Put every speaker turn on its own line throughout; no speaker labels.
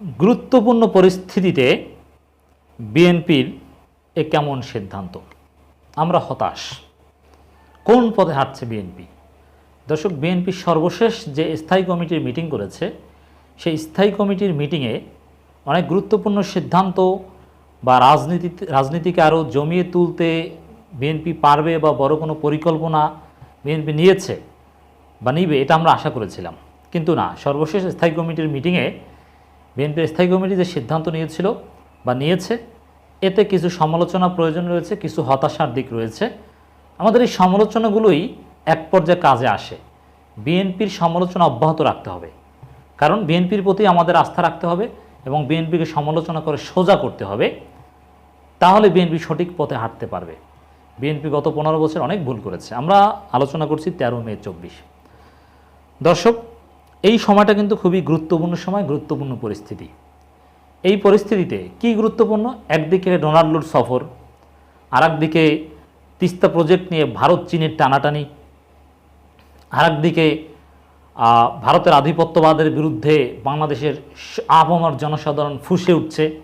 গুরুত্বপূর্ণ পরিস্থিতিতে বিএনপির এ কেমন সিদ্ধান্ত? আমরা হতাশ। কোন পথে হাঁটছে বিএনপি? দর্শক বিএনপির সর্বশেষ যে স্থায়ী কমিটির মিটিং করেছে, সেই স্থায়ী কমিটির মিটিংয়ে অনেক গুরুত্বপূর্ণ সিদ্ধান্ত বা রাজনীতি, রাজনীতিকে আরও জমিয়ে তুলতে বিএনপি পারবে বা বড় কোনো পরিকল্পনা বিএনপি নিয়েছে বা নিবে, এটা আমরা আশা করেছিলাম। কিন্তু না, সর্বশেষ স্থায়ী কমিটির মিটিংয়ে বিএনপির স্থায়ী কমিটি যে সিদ্ধান্ত নিয়েছিল বা নিয়েছে, এতে কিছু সমালোচনা প্রয়োজন রয়েছে, কিছু হতাশার দিক রয়েছে। আমাদের এই সমালোচনাগুলোই এক পর্যায়ে কাজে আসে। বিএনপির সমালোচনা অব্যাহত রাখতে হবে। কারণ বিএনপির প্রতি আমাদের আস্থা রাখতে হবে এবং বিএনপিকে সমালোচনা করে সোজা করতে হবে। তাহলে বিএনপি সঠিক পথে হাঁটতে পারবে। বিএনপি গত পনেরো বছর অনেক ভুল করেছে। আমরা আলোচনা করছি তেরো মে চব্বিশ। দর্শক এই সময়টা কিন্তু খুবই গুরুত্বপূর্ণ সময়, গুরুত্বপূর্ণ পরিস্থিতি। এই পরিস্থিতিতে কি গুরুত্বপূর্ণ? একদিকে ডোনাল্ডোর সফর আর একদিকে তিস্তা প্রজেক্ট নিয়ে ভারত চীনের টানাটানি আর একদিকে ভারতের আধিপত্যবাদের বিরুদ্ধে বাংলাদেশের স- জনসাধারণ ফুঁসে উঠছে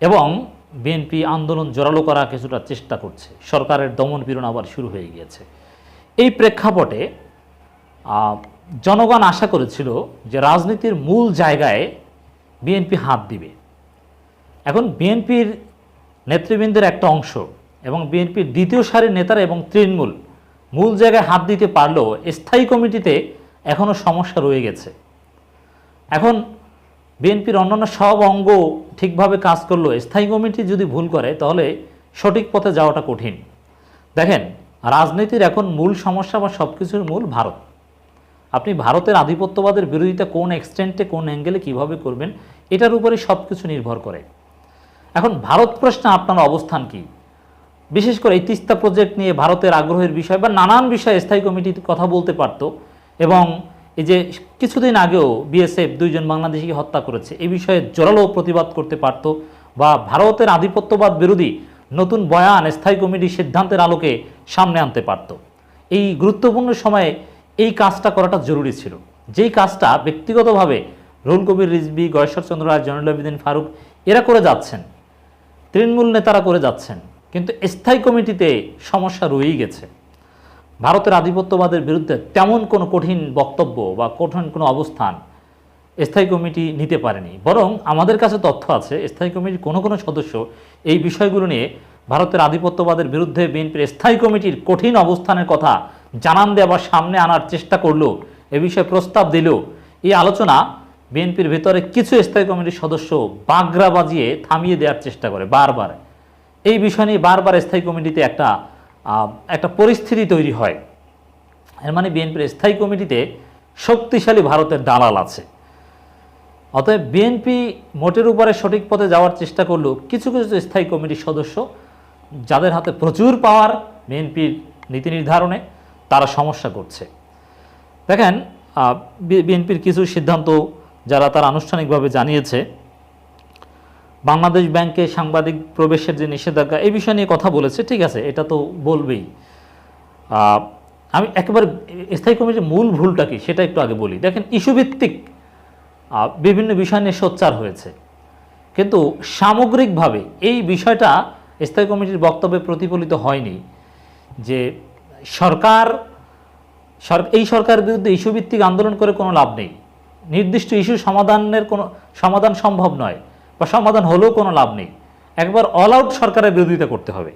এবং বিএনপি আন্দোলন জোরালো করা কিছুটা চেষ্টা করছে। সরকারের দমন পীড়ন আবার শুরু হয়ে গিয়েছে। এই প্রেক্ষাপটে জনগণ আশা করেছিল যে রাজনীতির মূল জায়গায় বিএনপি হাত দিবে। এখন বিএনপির নেতৃবৃন্দের একটা অংশ এবং বিএনপির দ্বিতীয় সারির নেতারা এবং তৃণমূল মূল জায়গায় হাত দিতে পারলেও স্থায়ী কমিটিতে এখনও সমস্যা রয়ে গেছে। এখন বিএনপির অন্যান্য সব অঙ্গ ঠিকভাবে কাজ করল স্থায়ী কমিটি যদি ভুল করে, তাহলে সঠিক পথে যাওয়াটা কঠিন। দেখেন, রাজনীতির এখন মূল সমস্যা বা সব কিছুর মূল ভারত। আপনি ভারতের আধিপত্যবাদের বিরোধিতা কোন এক্সটেন্টে কোন অ্যাঙ্গেলে কীভাবে করবেন, এটার উপরে সব কিছু নির্ভর করে। এখন ভারত প্রশ্নে আপনার অবস্থান কি? বিশেষ করে এই তিস্তা প্রজেক্ট নিয়ে ভারতের আগ্রহের বিষয় বা নানান বিষয়ে স্থায়ী কমিটি কথা বলতে পারতো এবং এই যে কিছুদিন আগেও বিএসএফ দুইজন বাংলাদেশিকে হত্যা করেছে এই বিষয়ে জোরালো প্রতিবাদ করতে পারত বা ভারতের আধিপত্যবাদ বিরোধী নতুন বয়ান স্থায়ী কমিটির সিদ্ধান্তের আলোকে সামনে আনতে পারত। এই গুরুত্বপূর্ণ সময়ে এই কাজটা করাটা জরুরি ছিল। যেই কাজটা ব্যক্তিগতভাবে রুল কবির রিজবি গয়েশ্বরচন্দ্র রায়, জয়নুল আবেদিন ফারুক, এরা করে যাচ্ছেন। তৃণমূল নেতারা করে যাচ্ছেন। কিন্তু স্থায়ী কমিটিতে সমস্যা রয়েই গেছে। ভারতের আধিপত্যবাদের বিরুদ্ধে তেমন কোনো কঠিন বক্তব্য বা কঠিন কোনো অবস্থান স্থায়ী কমিটি নিতে পারেনি। বরং আমাদের কাছে তথ্য আছে, স্থায়ী কমিটির কোনো কোনো সদস্য এই বিষয়গুলো নিয়ে ভারতের আধিপত্যবাদের বিরুদ্ধে বিএনপির স্থায়ী কমিটির কঠিন অবস্থানের কথা জানান দেওয়া বা সামনে আনার চেষ্টা করল, এ বিষয়ে প্রস্তাব দিল। এই আলোচনা বিএনপির ভেতরে কিছু স্থায়ী কমিটির সদস্য বাগরা বাজিয়ে থামিয়ে দেওয়ার চেষ্টা করে বারবার। এই বিষয় নিয়ে বারবার স্থায়ী কমিটিতে একটা একটা পরিস্থিতি তৈরি হয়। এর মানে বিএনপির স্থায়ী কমিটিতে শক্তিশালী ভারতের দালাল আছে। অতএব বিএনপি মোটের উপরে সঠিক পথে যাওয়ার চেষ্টা করলেও কিছু কিছু স্থায়ী কমিটির সদস্য, যাদের হাতে প্রচুর পাওয়ার বিএনপির নীতি নির্ধারণে। তারা সমস্যা করছে। দেখেন বিএনপির কিছু সিদ্ধান্ত যারা তারা আনুষ্ঠানিকভাবে জানিয়েছে, বাংলাদেশ ব্যাংকে সাংবাদিক প্রবেশের যে নিষেধাজ্ঞা, এই বিষয় নিয়ে কথা বলেছে, ঠিক আছে, এটা তো বলবেই। আমি একেবারে স্থায়ী কমিটির মূল ভুলটা কি, সেটা একটু আগে বলি। দেখেন, ইস্যুভিত্তিক বিভিন্ন বিষয় নিয়ে সোচ্চার হয়েছে। কিন্তু সামগ্রিকভাবে এই বিষয়টা স্থায়ী কমিটির বক্তব্যে প্রতিফলিত হয়নি যে সরকার এই সরকারের বিরুদ্ধে ইস্যুভিত্তিক আন্দোলন করে কোনো লাভ নেই। নির্দিষ্ট ইস্যু সমাধানের কোনো, সমাধান সম্ভব নয় বা সমাধান হলেও কোনো লাভ নেই। একবার অল আউট সরকারের বিরোধিতা করতে হবে।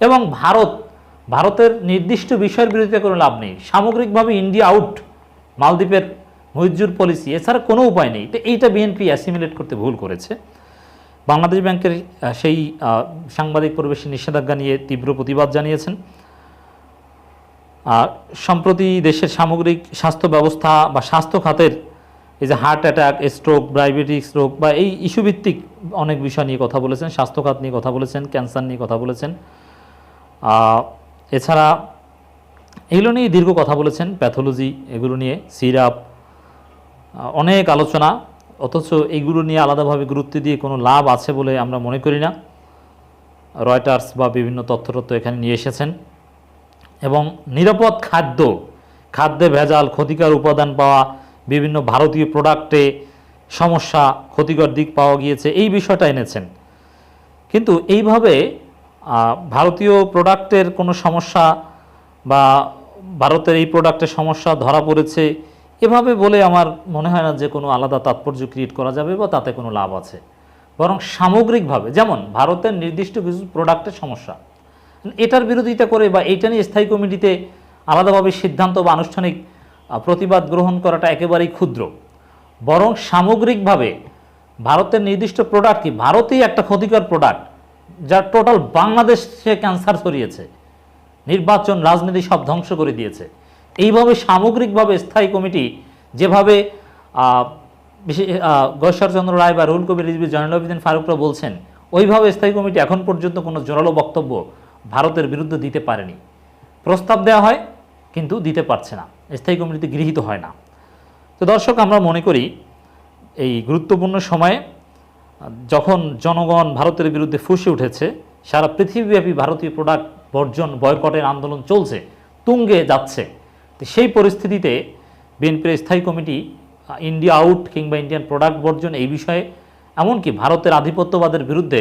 এবং ভারত, ভারতের নির্দিষ্ট বিষয়ের বিরোধিতা কোনো লাভ নেই। সামগ্রিকভাবে ইন্ডিয়া আউট মালদ্বীপের মহিজুর পলিসি এছাড়া কোনো উপায় নেই। তো এইটা বিএনপি অ্যাসিমিলেট করতে ভুল করেছে। বাংলাদেশ ব্যাংকের সেই সাংবাদিক পরিবেশের নিষেধাজ্ঞা নিয়ে তীব্র প্রতিবাদ জানিয়েছেন। সম্প্রতি দেশের সামগ্রিক স্বাস্থ্য ব্যবস্থা বা স্বাস্থ্য খাতের এই যে heart attack, stroke, diabetic stroke বা এই ইস্যুভিত্তিক অনেক বিষয় নিয়ে কথা বলেছেন, স্বাস্থ্য খাত নিয়ে কথা বলেছেন, ক্যান্সার নিয়ে কথা বলেছেন। এছাড়া এগুলো নিয়ে দীর্ঘ কথা বলেছেন, প্যাথোলজি এগুলো নিয়ে, সিরাপ অনেক আলোচনা। অথচ এইগুলো নিয়ে আলাদাভাবে গুরুত্ব দিয়ে কোনো লাভ আছে বলে আমরা মনে করি না। রয়টার্স বা বিভিন্ন তথ্যতত্ত্ব এখানে নিয়ে এসেছেন। এবং নিরাপদ খাদ্য, খাদ্যে ভেজাল ক্ষতিকর উপাদান পাওয়া, বিভিন্ন ভারতীয় প্রোডাক্টে সমস্যা ক্ষতিকর দিক পাওয়া গিয়েছে, এই বিষয়টা এনেছেন। কিন্তু এইভাবে ভারতীয় প্রোডাক্টের কোনো সমস্যা বা ভারতের এই প্রোডাক্টের সমস্যা ধরা পড়েছে, এভাবে বলে আমার মনে হয় না যে কোনো আলাদা তাৎপর্য ক্রিয়েট করা যাবে বা তাতে কোনো লাভ আছে। বরং সামগ্রিকভাবে, যেমন ভারতের নির্দিষ্ট কিছু প্রোডাক্টের সমস্যা এটার বিরোধিতা করে বা এইটা নিয়ে স্থায়ী কমিটিতে আলাদাভাবে সিদ্ধান্ত বা আনুষ্ঠানিক প্রতিবাদ গ্রহণ করাটা একেবারেই ক্ষুদ্র। বরং সামগ্রিকভাবে ভারতের নির্দিষ্ট প্রোডাক্ট কি? ভারতেই একটা ক্ষতিকর প্রোডাক্ট যা টোটাল বাংলাদেশে ক্যান্সার ছড়িয়েছে। নির্বাচন, রাজনীতি সব ধ্বংস করে দিয়েছে। এইভাবে সামগ্রিকভাবে স্থায়ী কমিটি যেভাবে গয়েশ্বরচন্দ্র রায় বা রুল কবির রিজবি জয়নুল আবেদিন ফারুকরা বলছেন, ওইভাবে স্থায়ী কমিটি এখন পর্যন্ত কোনো জোরালো বক্তব্য ভারতের বিরুদ্ধে দিতে পারেনি। প্রস্তাব দেওয়া হয়, কিন্তু দিতে পারছে না। স্থায়ী কমিটিতে গৃহীত হয় না। তো দর্শক, আমরা মনে করি এই গুরুত্বপূর্ণ সময়ে, যখন জনগণ ভারতের বিরুদ্ধে ফুসে উঠেছে, সারা পৃথিবীব্যাপী ভারতীয় প্রোডাক্ট বর্জন বয়কটের আন্দোলন চলছে, তুঙ্গে যাচ্ছে, তো সেই পরিস্থিতিতে বিএনপির স্থায়ী কমিটি ইন্ডিয়া আউট কিংবা ইন্ডিয়ান প্রোডাক্ট বর্জন এই বিষয়ে, এমনকি ভারতের আধিপত্যবাদের বিরুদ্ধে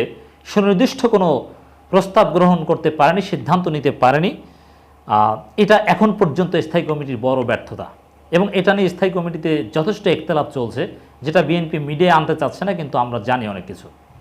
সুনির্দিষ্ট কোনো প্রস্তাব গ্রহণ করতে পারেনি, সিদ্ধান্ত নিতে পারেনি। এটা এখন পর্যন্ত স্থায়ী কমিটির বড় ব্যর্থতা। এবং এটা নিয়ে স্থায়ী কমিটিতে যথেষ্ট একতলাপ চলছে, যেটা বিএনপি মিডিয়ায় আনতে চাচ্ছে না, কিন্তু আমরা জানি অনেক কিছু।